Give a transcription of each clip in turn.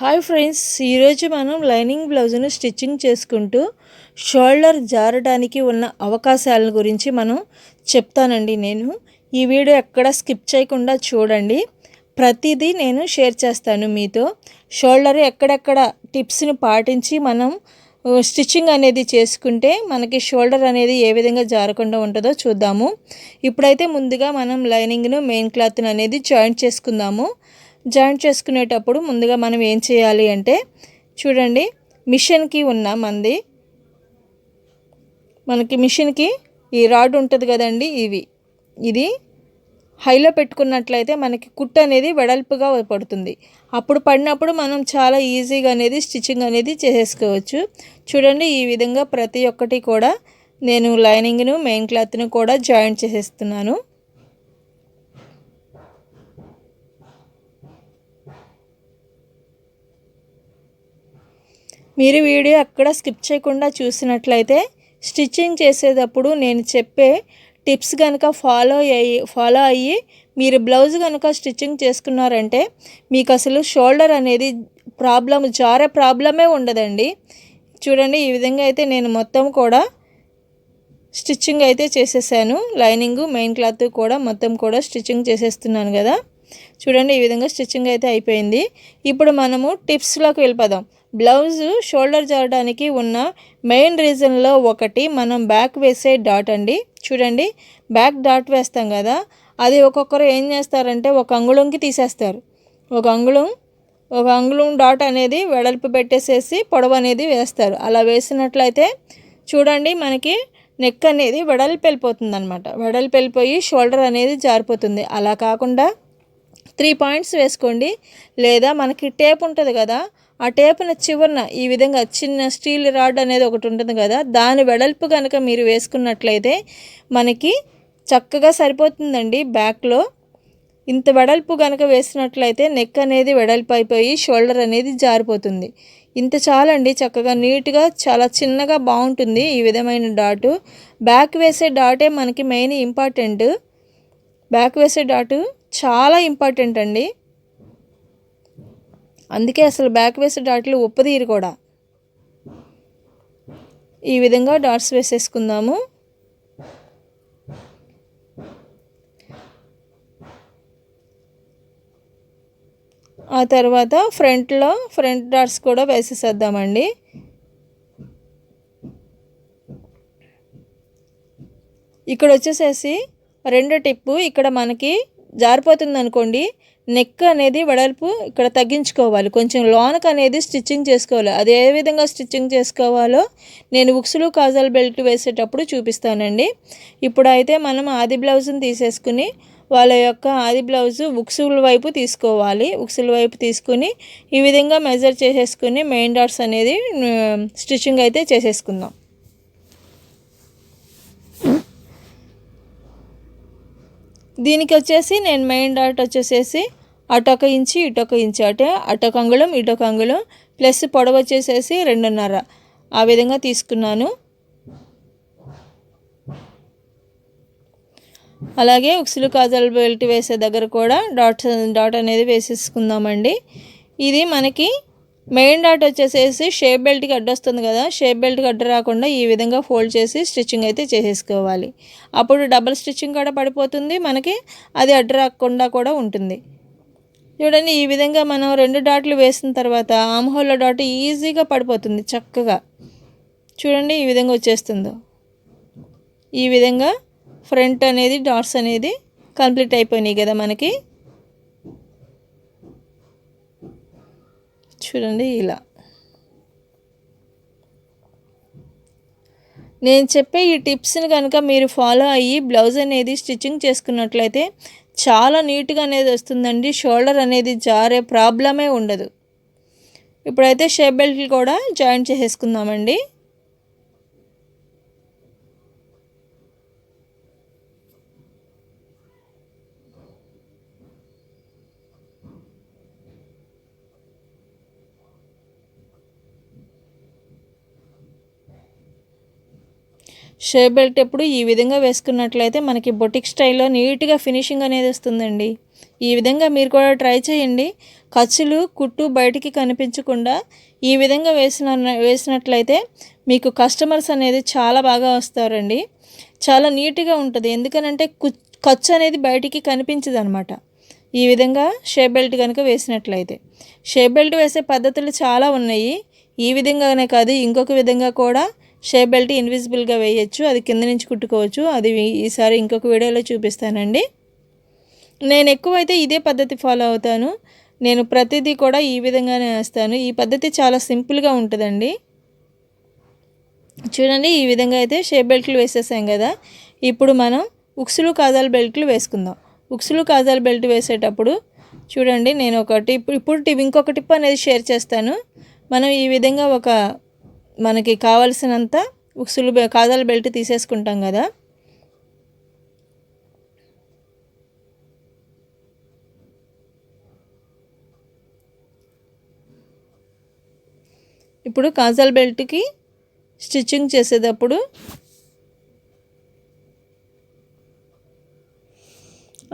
Hi friends ఈరోజు మనం lining బ్లౌజ్ను స్టిచ్చింగ్ చేసుకుంటూ షోల్డర్ జారడానికి ఉన్న అవకాశాల గురించి మనం చెప్తానండి నేను. ఈ వీడియో ఎక్కడ స్కిప్ చేయకుండా చూడండి. ప్రతిదీ నేను షేర్ చేస్తాను మీతో. షోల్డర్ ఎక్కడెక్కడ టిప్స్ని పాటించి మనం స్టిచ్చింగ్ అనేది చేసుకుంటే మనకి షోల్డర్ అనేది ఏ విధంగా జారకుండా ఉంటుందో చూద్దాము. ఇప్పుడైతే ముందుగా మనం లైనింగ్ను మెయిన్ క్లాత్ని అనేది జాయింట్ చేసుకుందాము. జాయింట్ చేసుకునేటప్పుడు ముందుగా మనం ఏం చేయాలి అంటే చూడండి మిషన్కి ఉన్న మంది మనకి మిషన్కి ఈ రాడ్ ఉంటుంది కదండి ఇవి. ఇది హైలో పెట్టుకున్నట్లయితే మనకి కుట్టు అనేది వెడల్పుగా పడుతుంది. అప్పుడు పడినప్పుడు మనం చాలా ఈజీగా అనేది స్టిచ్చింగ్ అనేది చేసేసుకోవచ్చు చూడండి ఈ విధంగా ప్రతి ఒక్కటి కూడా నేను లైనింగ్ను మెయిన్ క్లాత్ను కూడా జాయింట్ చేసేస్తున్నాను. మీరు వీడియో అక్కడ స్కిప్ చేయకుండా చూసినట్లయితే స్టిచ్చింగ్ చేసేటప్పుడు నేను చెప్పే టిప్స్ కనుక ఫాలో అయ్యి ఫాలో అయ్యి మీరు బ్లౌజ్ కనుక స్టిచ్చింగ్ చేసుకున్నారంటే మీకు అసలు షోల్డర్ అనేది ప్రాబ్లం జారే ప్రాబ్లమే ఉండదండి. చూడండి ఈ విధంగా అయితే నేను మొత్తం కూడా స్టిచ్చింగ్ అయితే చేసేసాను. లైనింగ్ మెయిన్ క్లాత్ కూడా మొత్తం కూడా స్టిచ్చింగ్ చేసేస్తున్నాను కదా. చూడండి ఈ విధంగా స్టిచ్చింగ్ అయితే అయిపోయింది. ఇప్పుడు మనము టిప్స్లోకి వెళ్ళిపోదాం. బ్లౌజ్ షోల్డర్ జారడానికి ఉన్న మెయిన్ రీజన్లో ఒకటి మనం బ్యాక్ వేసే డాట్ అండి. చూడండి బ్యాక్ డాట్ వేస్తాం కదా అది ఒక్కొక్కరు ఏం చేస్తారంటే ఒక అంగుళంకి తీసేస్తారు. ఒక అంగుళం ఒక అంగుళం డాట్ అనేది వెడల్పు పెట్టేసేసి పొడవు అనేది వేస్తారు. అలా వేసినట్లయితే చూడండి మనకి నెక్ అనేది వెడల్పు వెళ్ళిపోతుంది అనమాట వెడల్పు వెళ్ళిపోయి షోల్డర్ అనేది జారిపోతుంది. అలా కాకుండా త్రీ పాయింట్స్ వేసుకోండి. లేదా మనకి టేప్ ఉంటుంది కదా ఆ టేపున చివరన ఈ విధంగా చిన్న స్టీల్ రాడ్ అనేది ఒకటి ఉంటుంది కదా దాని వెడల్పు కనుక మీరు వేసుకున్నట్లయితే మనకి చక్కగా సరిపోతుందండి బ్యాక్లో ఇంత వెడల్పు కనుక వేసినట్లయితే నెక్ అనేది వెడల్పు అయిపోయి షోల్డర్ అనేది జారిపోతుంది. ఇంత చాలండి చక్కగా నీట్గా చాలా చిన్నగా బాగుంటుంది ఈ విధమైన డాటు బ్యాక్ వేసే డాటే మనకి మెయిన్ ఇంపార్టెంట్ బ్యాక్ వేసే డాటు చాలా ఇంపార్టెంట్ అండి. అందుకే అసలు బ్యాక్ వేసే డాట్లు ఉప్పదీరు కూడా. ఈ విధంగా డాట్స్ వేసేసుకుందాము. ఆ తర్వాత ఫ్రంట్లో ఫ్రంట్ డాట్స్ కూడా వేసేసేద్దామండి. ఇక్కడ వచ్చేసేసి రెండో టిప్పు ఇక్కడ మనకి జారిపోతుంది అనుకోండి నెక్ అనేది వెడల్పు ఇక్కడ తగ్గించుకోవాలి. కొంచెం లోనక్ అనేది స్టిచ్చింగ్ చేసుకోవాలి. అది ఏ విధంగా స్టిచ్చింగ్ చేసుకోవాలో నేను ఉక్సులు కాజల్ బెల్ట్ వేసేటప్పుడు చూపిస్తానండి. ఇప్పుడైతే మనం ఆది బ్లౌజ్ని తీసేసుకుని వాళ్ళ యొక్క ఆది బ్లౌజు ఉక్సుల వైపు తీసుకోవాలి. ఉక్సుల వైపు తీసుకుని ఈ విధంగా మెజర్ చేసేసుకుని మెయిన్ డాట్స్ అనేది స్టిచ్చింగ్ అయితే చేసేసుకుందాం. దీనికి వచ్చేసి నేను మెయిన్ డాట్ వచ్చేసేసి అటొక ఇంచి ఇటొక ఇంచి అంటే అటొక అంగుళం ఇటొక అంగుళం ప్లస్ పొడవు వచ్చేసేసి రెండున్నర. ఆ విధంగా తీసుకున్నాను. అలాగే ఉక్సులు కాజల్ బెల్ట్ వేసే దగ్గర కూడా డాట్ డాట్ అనేది వేసేసుకుందామండి. ఇది మనకి మెయిన్ డాట్ వచ్చేసేసి షేప్ బెల్ట్కి అడ్డొస్తుంది కదా షేప్ బెల్ట్కి అడ్డు రాకుండా ఈ విధంగా ఫోల్డ్ చేసి స్టిచ్చింగ్ అయితే చేసేసుకోవాలి. అప్పుడు డబల్ స్టిచ్చింగ్ కూడా పడిపోతుంది మనకి అది అడ్డు రాకుండా కూడా ఉంటుంది. చూడండి ఈ విధంగా మనం రెండు డాట్లు వేసిన తర్వాత ఆమ్హోల్లో డాట్ ఈజీగా పడిపోతుంది చక్కగా. చూడండి ఈ విధంగా వచ్చేస్తుందో. ఈ విధంగా ఫ్రంట్ అనేది డాట్స్ అనేది కంప్లీట్ అయిపోయినాయి కదా మనకి. చూడండి ఇలా. నేను చెప్పే ఈ టిప్స్ని కనుక మీరు ఫాలో అయ్యి బ్లౌజ్ అనేది స్టిచ్చింగ్ చేసుకున్నట్లయితే చాలా నీట్గా అనేది వస్తుందండి. షోల్డర్ అనేది జారే ప్రాబ్లమే ఉండదు. ఇప్పుడైతే షేప్ బెల్ట్లు కూడా జాయిన్ చేసేసుకుందామండి. షేప్ బెల్ట్ ఎప్పుడు ఈ విధంగా వేసుకున్నట్లయితే మనకి బొటిక్ స్టైల్లో నీట్గా ఫినిషింగ్ అనేది వస్తుందండి. ఈ విధంగా మీరు కూడా ట్రై చేయండి. ఖర్చులు కుట్టు బయటికి కనిపించకుండా ఈ విధంగా వేసిన వేసినట్లయితే మీకు కస్టమర్స్ అనేది చాలా బాగా వస్తారండి. చాలా నీట్గా ఉంటుంది. ఎందుకనంటే ఖర్చు అనేది బయటికి కనిపించదు అనమాట ఈ విధంగా షేప్ బెల్ట్ కనుక వేసినట్లయితే. షేప్ బెల్ట్ వేసే పద్ధతులు చాలా ఉన్నాయి. ఈ విధంగానే కాదు ఇంకొక విధంగా కూడా షేప్ బెల్ట్ ఇన్విజిబుల్గా వేయచ్చు అది కింద నుంచి కుట్టుకోవచ్చు. అది ఈసారి ఇంకొక వీడియోలో చూపిస్తానండి. నేను ఎక్కువైతే ఇదే పద్ధతి ఫాలో అవుతాను. నేను ప్రతిదీ కూడా ఈ విధంగానే వేస్తాను. ఈ పద్ధతి చాలా సింపుల్గా ఉంటుందండి. చూడండి ఈ విధంగా అయితే షేప్ బెల్ట్లు వేసేసాం కదా. ఇప్పుడు మనం ఉక్సులు కాజాల బెల్ట్లు వేసుకుందాం. ఉక్సులు కాజాల బెల్ట్ వేసేటప్పుడు చూడండి నేను ఒక టిప్ ఇప్పుడు టిప్ ఇంకొక టిప్ అనేది షేర్ చేస్తాను. మనం ఈ విధంగా ఒక మనకి కావలసినంత ఉక్సులు కాజాల బెల్ట్ తీసేసుకుంటాం కదా. ఇప్పుడు కాజల్ బెల్ట్కి స్టిచ్చింగ్ చేసేటప్పుడు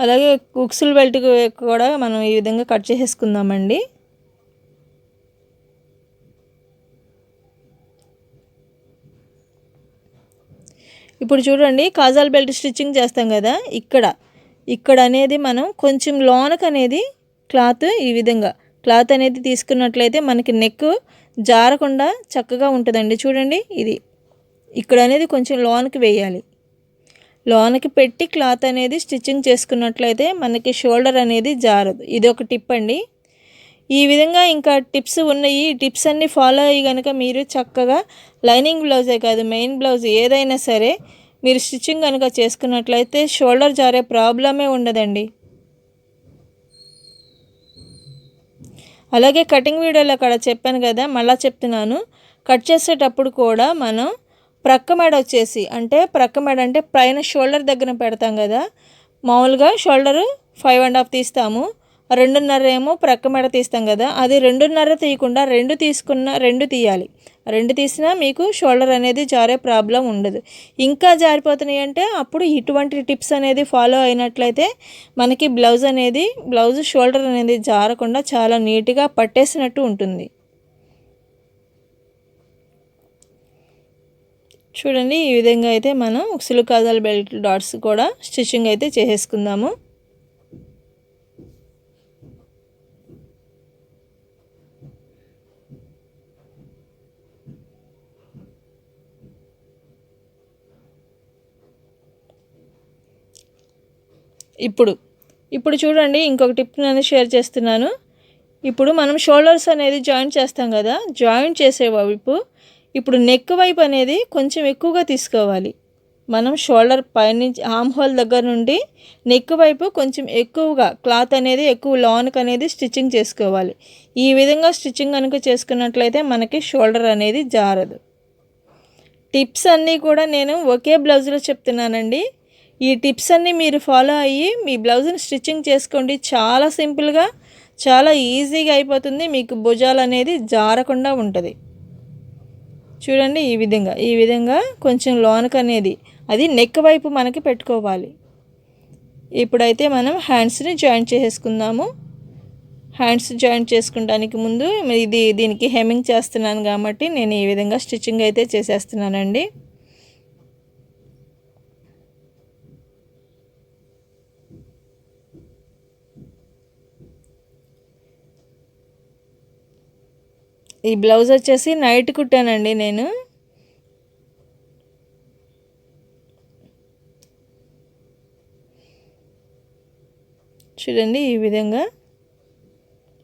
అలాగే కుక్సుల్ బెల్ట్ కూడా మనం ఈ విధంగా కట్ చేసేసుకుందామండి. ఇప్పుడు చూడండి కాజాల్ బెల్ట్ స్టిచ్చింగ్ చేస్తాం కదా ఇక్కడ. ఇక్కడ అనేది మనం కొంచెం లోనక్ అనేది క్లాత్ ఈ విధంగా. క్లాత్ అనేది తీసుకున్నట్లయితే మనకి నెక్ జారకుండా చక్కగా ఉంటుందండి. చూడండి ఇది. ఇక్కడ అనేది కొంచెం లోనకి వేయాలి. లోనకి పెట్టి క్లాత్ అనేది స్టిచ్చింగ్ చేసుకున్నట్లయితే మనకి షోల్డర్ అనేది జారదు. ఇది ఒక టిప్ అండి. ఈ విధంగా ఇంకా టిప్స్ ఉన్నాయి. ఈ టిప్స్ అన్నీ ఫాలో అయ్యి కనుక మీరు చక్కగా లైనింగ్ బ్లౌజే కాదు మెయిన్ బ్లౌజ్ ఏదైనా సరే మీరు స్టిచ్చింగ్ కనుక చేసుకున్నట్లయితే షోల్డర్ జారే ప్రాబ్లమే ఉండదండి. అలాగే కటింగ్ వీడియోలో అక్కడ చెప్పాను కదా మళ్ళీ చెప్తున్నాను. కట్ చేసేటప్పుడు కూడా మనం ప్రక్క మెడ వచ్చేసి అంటే ప్రక్క మెడ అంటే పైన షోల్డర్ దగ్గర పెడతాం కదా మామూలుగా షోల్డరు ఫైవ్ అండ్ హాఫ్ తీస్తాము. రెండున్నర ఏమో ప్రక్క మెడ తీస్తాం కదా అది రెండున్నర తీయకుండా రెండు తీసుకున్న రెండు తీయాలి. రెండు తీసినా మీకు షోల్డర్ అనేది జారే ప్రాబ్లం ఉండదు. ఇంకా జారిపోతున్నాయి అంటే అప్పుడు ఇటువంటి టిప్స్ అనేది ఫాలో అయినట్లయితే మనకి బ్లౌజ్ అనేది బ్లౌజ్ షోల్డర్ అనేది జారకుండా చాలా నీట్గా పట్టేసినట్టు ఉంటుంది. చూడండి ఈ విధంగా అయితే మనం ఉక్సులు కాజాల బెల్ట్ డాట్స్ కూడా స్టిచ్చింగ్ అయితే చేసేసుకుందాము. ఇప్పుడు. ఇప్పుడు చూడండి ఇంకొక టిప్ నేను షేర్ చేస్తున్నాను. ఇప్పుడు మనం షోల్డర్స్ అనేది జాయింట్ చేస్తాం కదా జాయింట్ చేసే వైపు ఇప్పుడు నెక్ వైపు అనేది కొంచెం ఎక్కువగా తీసుకోవాలి. మనం షోల్డర్ పైనుంచి ఆమ్ హోల్ దగ్గర నుండి నెక్ వైపు కొంచెం ఎక్కువగా క్లాత్ అనేది ఎక్కువ లాన్కి అనేది స్టిచ్చింగ్ చేసుకోవాలి. ఈ విధంగా స్టిచ్చింగ్ కనుక చేసుకున్నట్లయితే మనకి షోల్డర్ అనేది జారదు. టిప్స్ అన్నీ కూడా నేను ఒకే బ్లౌజ్లో చెప్తున్నానండి. ఈ టిప్స్ అన్నీ మీరు ఫాలో అయ్యి మీ బ్లౌజ్ని స్టిచ్చింగ్ చేసుకోండి. చాలా సింపుల్గా చాలా ఈజీగా అయిపోతుంది. మీకు భుజాలు అనేది జారకుండా ఉంటుంది. చూడండి ఈ విధంగా ఈ విధంగా కొంచెం లోనక్ అనేది అది నెక్ వైపు మనకి పెట్టుకోవాలి. ఇప్పుడైతే మనం హ్యాండ్స్ని జాయింట్ చేసేసుకుందాము. హ్యాండ్స్ జాయింట్ చేసుకుంటానికి ముందు ఇది దీనికి హెమ్మింగ్ చేస్తున్నాను కాబట్టి నేను ఈ విధంగా స్టిచ్చింగ్ అయితే చేసేస్తున్నానండి. ఈ బ్లౌజ్ వచ్చేసి నైట్ కుట్టానండి నేను. చూడండి ఈ విధంగా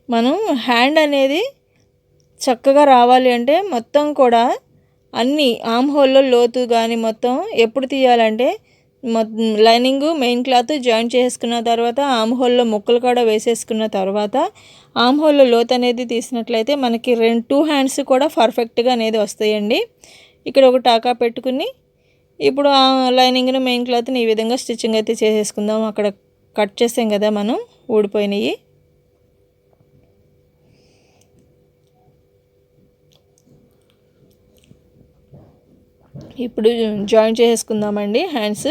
మనం హ్యాండ్ అనేది చక్కగా రావాలి అంటే మొత్తం కూడా అన్ని ఆమ్ హోల్లో లోతు కానీ మొత్తం ఎప్పుడు తీయాలంటే లైనింగ్ మెయిన్ క్లాత్ జాయిన్ చేసుకున్న తర్వాత ఆమ్ హోల్లో ముక్కలు కూడా వేసేసుకున్న తర్వాత ఆమ్ హోల్లో లోత్ అనేది తీసినట్లయితే మనకి రెండు టూ హ్యాండ్స్ కూడా పర్ఫెక్ట్గా అనేది వస్తాయండి. ఇక్కడ ఒక టాకా పెట్టుకుని ఇప్పుడు ఆ లైనింగ్ను మెయిన్ క్లాత్ని ఈ విధంగా స్టిచ్చింగ్ అయితే చేసేసుకుందాం. అక్కడ కట్ చేసాం కదా మనం ఊడిపోయినాయి. ఇప్పుడు జాయిన్ చేసుకుందామండి హ్యాండ్స్.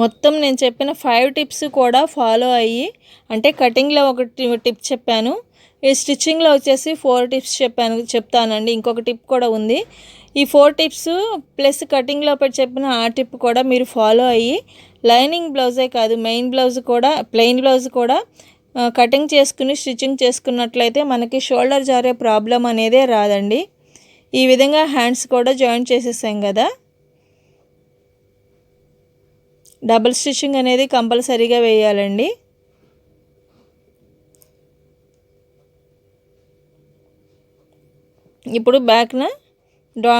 మొత్తం నేను చెప్పిన ఫైవ్ టిప్స్ కూడా ఫాలో అయ్యి అంటే కటింగ్లో ఒక టిప్ చెప్పాను. ఈ స్టిచ్చింగ్లో వచ్చేసి ఫోర్ టిప్స్ చెప్పాను చెప్తానండి. ఇంకొక టిప్ కూడా ఉంది. ఈ ఫోర్ టిప్స్ ప్లస్ కటింగ్లో పెట్టి చెప్పిన ఆ టిప్ కూడా మీరు ఫాలో అయ్యి లైనింగ్ బ్లౌజే కాదు మెయిన్ బ్లౌజ్ కూడా ప్లెయిన్ బ్లౌజ్ కూడా కటింగ్ చేసుకుని స్టిచ్చింగ్ చేసుకున్నట్లయితే మనకి షోల్డర్ జారే ప్రాబ్లం అనేదే రాదండి. ఈ విధంగా హ్యాండ్స్ కూడా జాయిన్ చేసేసాం కదా. డబుల్ స్టిచ్చింగ్ అనేది కంపల్సరీగా వేయాలండి. ఇప్పుడు బ్యాక్న డా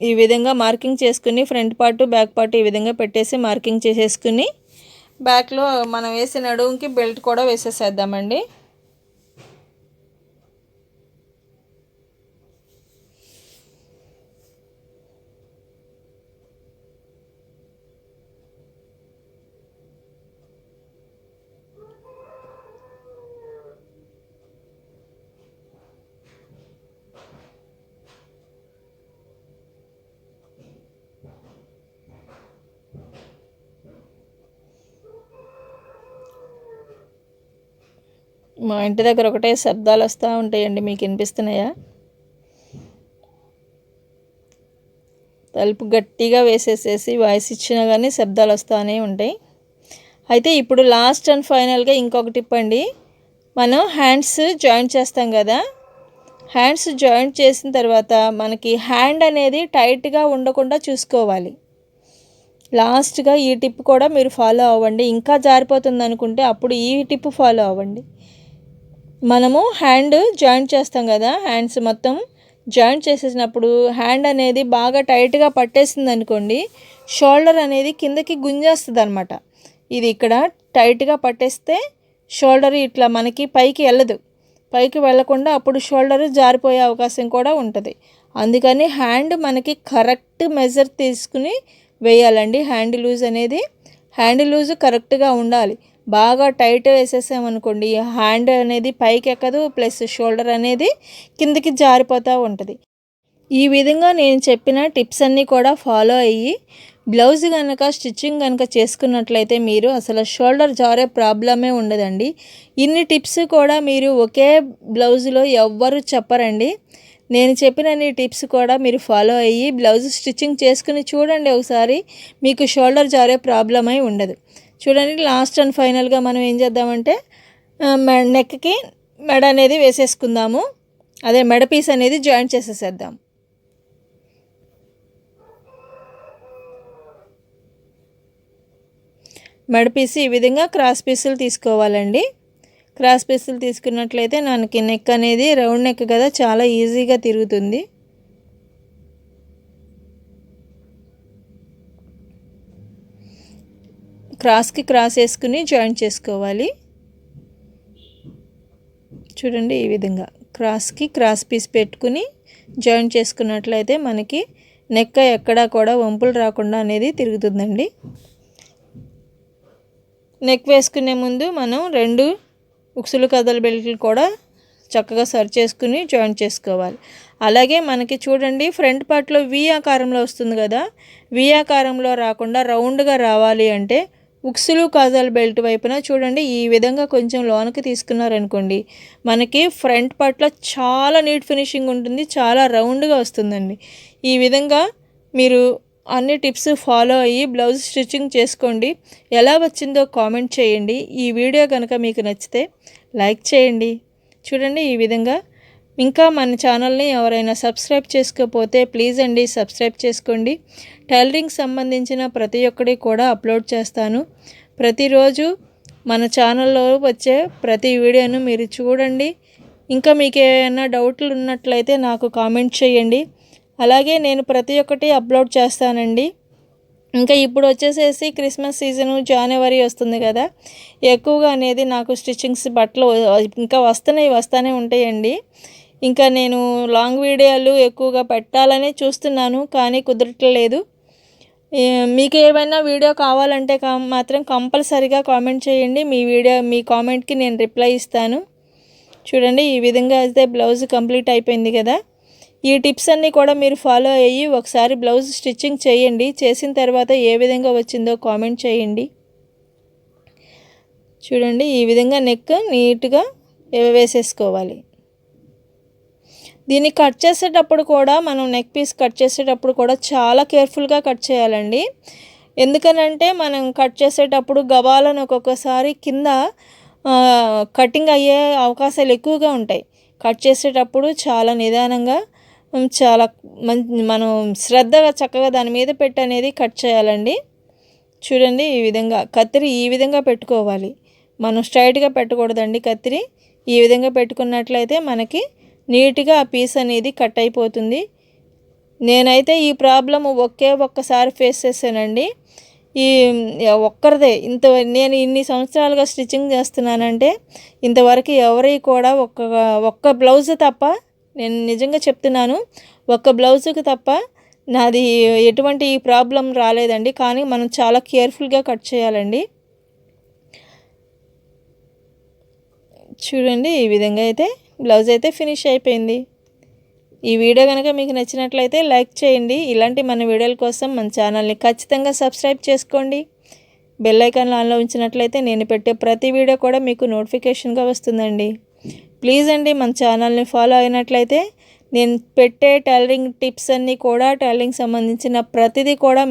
ఈ విధంగా మార్కింగ్ చేసుకుని ఫ్రంట్ పార్ట్ బ్యాక్ పార్ట్ ఈ విధంగా పెట్టేసి మార్కింగ్ చేసేసుకుని బ్యాక్లో మనం వేసిన నడుముకి బెల్ట్ కూడా వేసేసేద్దామండి. మా ఇంటి దగ్గర ఒకటే శబ్దాలు వస్తూ ఉంటాయండి. మీకు వినిపిస్తున్నాయా? తలుపు గట్టిగా వేసేసేసి వాయిస్ ఇచ్చినా కానీ శబ్దాలు వస్తూనే ఉంటాయి. అయితే ఇప్పుడు లాస్ట్ అండ్ ఫైనల్గా ఇంకొక టిప్ అండి మనం హ్యాండ్స్ జాయింట్ చేస్తాం కదా. హ్యాండ్స్ జాయింట్ చేసిన తర్వాత మనకి హ్యాండ్ అనేది టైట్గా ఉండకుండా చూసుకోవాలి. లాస్ట్గా ఈ టిప్ కూడా మీరు ఫాలో అవ్వండి. ఇంకా జారిపోతుంది అనుకుంటే అప్పుడు ఈ టిప్ ఫాలో అవ్వండి. మనము హ్యాండ్ జాయింట్ చేస్తాం కదా హ్యాండ్స్ మొత్తం జాయింట్ చేసేసినప్పుడు హ్యాండ్ అనేది బాగా టైట్గా పట్టేసింది అనుకోండి షోల్డర్ అనేది కిందకి గుంజేస్తుంది అనమాట ఇది ఇక్కడ టైట్గా పట్టేస్తే షోల్డర్ ఇట్లా మనకి పైకి వెళ్ళదు. పైకి వెళ్ళకుండా అప్పుడు షోల్డర్ జారిపోయే అవకాశం కూడా ఉంటుంది. అందుకని హ్యాండ్ మనకి కరెక్ట్ మెజర్ తీసుకుని వేయాలండి. హ్యాండ్ లూజ్ అనేది హ్యాండ్ లూజ్ కరెక్ట్గా ఉండాలి. బాగా టైట్ వేసేసామనుకోండి హ్యాండ్ అనేది పైకి ఎక్కదు ప్లస్ షోల్డర్ అనేది కిందకి జారిపోతూ ఉంటుంది. ఈ విధంగా నేను చెప్పిన టిప్స్ అన్నీ కూడా ఫాలో అయ్యి బ్లౌజ్ కనుక స్టిచ్చింగ్ కనుక చేసుకున్నట్లయితే మీరు అసలు షోల్డర్ జారే ప్రాబ్లమే ఉండదండి. ఇన్ని టిప్స్ కూడా మీరు ఒకే బ్లౌజ్లో ఎవ్వరు చెప్పరండి. నేను చెప్పిన టిప్స్ కూడా మీరు ఫాలో అయ్యి బ్లౌజ్ స్టిచ్చింగ్ చేసుకుని చూడండి ఒకసారి మీకు షోల్డర్ జారే ప్రాబ్లం అయి ఉండదు. చూడండి లాస్ట్ అండ్ ఫైనల్గా మనం ఏం చేద్దామంటే నెక్కి మెడ అనేది వేసేసుకుందాము. అదే మెడ పీస్ అనేది జాయింట్ చేసేసేద్దాం. మెడ పీస్ ఈ విధంగా క్రాస్ పీసులు తీసుకోవాలండి. క్రాస్ పీసులు తీసుకున్నట్లయితే నాకు నెక్ అనేది రౌండ్ నెక్ కదా చాలా ఈజీగా తిరుగుతుంది. క్రాస్కి క్రాస్ వేసుకుని జాయిన్ చేసుకోవాలి. చూడండి ఈ విధంగా క్రాస్కి క్రాస్ పీస్ పెట్టుకుని జాయిన్ చేసుకున్నట్లయితే మనకి నెక్క ఎక్కడా కూడా వంపులు రాకుండా అనేది తిరుగుతుందండి. నెక్ వేసుకునే ముందు మనం రెండు ఉక్సులు కదల బెల్ట్లు కూడా చక్కగా సర్చ్ చేసుకుని జాయిన్ చేసుకోవాలి. అలాగే మనకి చూడండి ఫ్రంట్ పార్ట్లో వి ఆకారంలో వస్తుంది కదా వి ఆకారంలో రాకుండా రౌండ్గా రావాలి అంటే ఉక్సులు కాజాల్ బెల్ట్ వైపున చూడండి ఈ విధంగా కొంచెం లోనకి తీసుకున్నారనుకోండి మనకి ఫ్రంట్ పట్ల చాలా నీట్ ఫినిషింగ్ ఉంటుంది చాలా రౌండ్గా వస్తుందండి. ఈ విధంగా మీరు అన్ని టిప్స్ ఫాలో అయ్యి బ్లౌజ్ స్టిచ్చింగ్ చేసుకోండి. ఎలా వచ్చిందో కామెంట్ చేయండి. ఈ వీడియో కనుక మీకు నచ్చితే లైక్ చేయండి. చూడండి ఈ విధంగా ఇంకా మన ఛానల్ని ఎవరైనా సబ్స్క్రైబ్ చేసుకోకపోతే ప్లీజ్ అండి సబ్స్క్రైబ్ చేసుకోండి. టైలరింగ్ సంబంధించిన ప్రతి ఒక్కటి కూడా అప్లోడ్ చేస్తాను. ప్రతిరోజు మన ఛానల్లో వచ్చే ప్రతి వీడియోను మీరు చూడండి. ఇంకా మీకు ఏమైనా డౌట్లు ఉన్నట్లయితే నాకు కామెంట్ చేయండి. అలాగే నేను ప్రతి ఒక్కటి అప్లోడ్ చేస్తానండి. ఇంకా ఇప్పుడు వచ్చేసేసి క్రిస్మస్ సీజను జనవరి వస్తుంది కదా. ఎక్కువగా అనేది నాకు స్టిచ్చింగ్స్ బట్టలు ఇంకా వస్తున్నాయి వస్తూనే ఉంటాయండి. ఇంకా నేను లాంగ్ వీడియోలు ఎక్కువగా పెట్టాలని చూస్తున్నాను కానీ కుదరట్లేదు. మీకు ఏమైనా వీడియో కావాలంటే మాత్రం కంపల్సరీగా కామెంట్ చేయండి. మీ వీడియో మీ కామెంట్కి నేను రిప్లై ఇస్తాను. చూడండి ఈ విధంగా అయితే బ్లౌజ్ కంప్లీట్ అయిపోయింది కదా. ఈ టిప్స్ అన్నీ కూడా మీరు ఫాలో అయ్యి ఒకసారి బ్లౌజ్ స్టిచ్చింగ్ చేయండి. చేసిన తర్వాత ఏ విధంగా వచ్చిందో కామెంట్ చేయండి. చూడండి ఈ విధంగా నెక్ నీట్గా వేసేసుకోవాలి. దీన్ని కట్ చేసేటప్పుడు కూడా మనం నెక్ పీస్ కట్ చేసేటప్పుడు కూడా చాలా కేర్ఫుల్గా కట్ చేయాలండి. ఎందుకనంటే మనం కట్ చేసేటప్పుడు గబాలను ఒక్కొక్కసారి కింద కటింగ్ అయ్యే అవకాశాలు ఎక్కువగా ఉంటాయి. కట్ చేసేటప్పుడు చాలా నిదానంగా చాలా మంచి మనం శ్రద్ధగా చక్కగా దాని మీద పెట్టి అనేది కట్ చేయాలండి. చూడండి ఈ విధంగా కత్తిరి ఈ విధంగా పెట్టుకోవాలి. మనం స్ట్రైట్గా పెట్టకూడదండి కత్తిరి. ఈ విధంగా పెట్టుకున్నట్లయితే మనకి నీట్గా ఆ పీస్ అనేది కట్ అయిపోతుంది. నేనైతే ఈ ప్రాబ్లం ఒకే ఒక్కసారి ఫేస్ చేశానండి. ఈ ఒక్కరిదే. ఇంత నేను ఇన్ని సంవత్సరాలుగా స్టిచ్చింగ్ చేస్తున్నానంటే ఇంతవరకు ఎవరి కూడా ఒక్క ఒక్క బ్లౌజ్ తప్ప నేను నిజంగా చెప్తున్నాను ఒక్క బ్లౌజుకి తప్ప నాది ఎటువంటి ప్రాబ్లం రాలేదండి. కానీ మనం చాలా కేర్ఫుల్గా కట్ చేయాలండి. చూడండి ఈ విధంగా అయితే బ్లౌజ్ అయితే ఫినిష్ అయిపోయింది. ఈ వీడియో కనుక మీకు నచ్చినట్లయితే లైక్ చేయండి. ఇలాంటి మన వీడియోల కోసం మన ఛానల్ని ఖచ్చితంగా సబ్స్క్రైబ్ చేసుకోండి. బెల్ ఐకాన్ ఆన్లో ఉంచినట్లయితే నేను పెట్టే ప్రతి వీడియో కూడా మీకు నోటిఫికేషన్గా వస్తుందండి. ప్లీజ్ అండి మన ఛానల్ని ఫాలో అయినట్లయితే నేను పెట్టే టైలరింగ్ టిప్స్ అన్నీ కూడా టైలరింగ్ సంబంధించిన ప్రతిదీ కూడా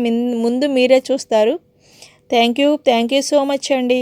ముందు మీరే చూస్తారు. Thank you thank you so much అండి.